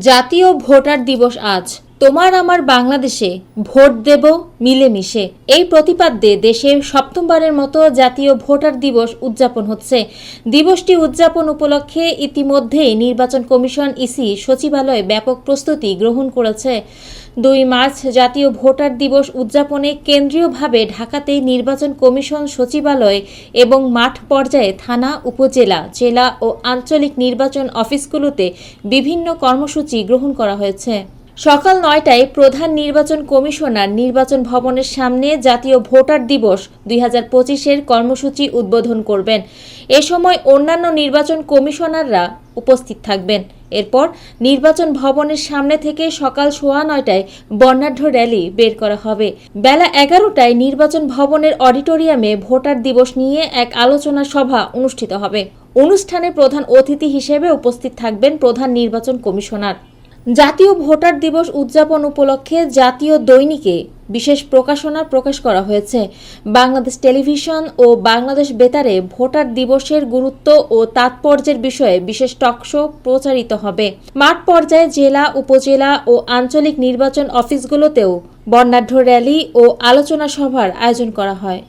জাতীয় ভোটার দিবস আজ। তোমার আমার বাংলাদেশে ভোট দেব মিলেমিশে। এই প্রতিপাদ্যে দেশে সপ্তমবারের মতো জাতীয় ভোটার দিবস উদযাপন হচ্ছে। দিবসটি উদযাপন উপলক্ষে ইতিমধ্যেই নির্বাচন কমিশন ইসি সচিবালয়ে ব্যাপক প্রস্তুতি গ্রহণ করেছে। দুই মার্চ জাতীয় ভোটার দিবস উদযাপনে কেন্দ্রীয়ভাবে ঢাকাতে নির্বাচন কমিশন সচিবালয় এবং মাঠ পর্যায়ে থানা, উপজেলা, জেলা ও আঞ্চলিক নির্বাচন অফিসগুলোতে বিভিন্ন কর্মসূচি গ্রহণ করা হয়েছে। সকাল নয়টায় প্রধান নির্বাচন কমিশনার নির্বাচন ভবনের সামনে জাতীয় ভোটার দিবস দুই হাজার পঁচিশের কর্মসূচি উদ্বোধন করবেন। এ সময় অন্যান্য নির্বাচন কমিশনাররা উপস্থিত থাকবেন। এরপর নির্বাচন ভবনের সামনে থেকে সকাল সোয়া নয়টায় বর্ণাঢ্য র্যালি বের করা হবে। বেলা এগারোটায় নির্বাচন ভবনের অডিটোরিয়ামে ভোটার দিবস নিয়ে এক আলোচনা সভা অনুষ্ঠিত হবে। অনুষ্ঠানে প্রধান অতিথি হিসেবে উপস্থিত থাকবেন প্রধান নির্বাচন কমিশনার। জাতীয় ভোটার দিবস উদযাপন উপলক্ষে জাতীয় দৈনিকে বিশেষ প্রকাশনা প্রকাশ করা হয়েছে। বাংলাদেশ টেলিভিশন ও বাংলাদেশ বেতারে ভোটার দিবসের গুরুত্ব ও তাৎপর্যের বিষয়ে বিশেষ টকশো প্রচারিত হবে। মাঠ পর্যায়ে জেলা, উপজেলা ও আঞ্চলিক নির্বাচন অফিসগুলোতেও বর্ণাঢ্য র্যালি ও আলোচনা সভার আয়োজন করা হয়।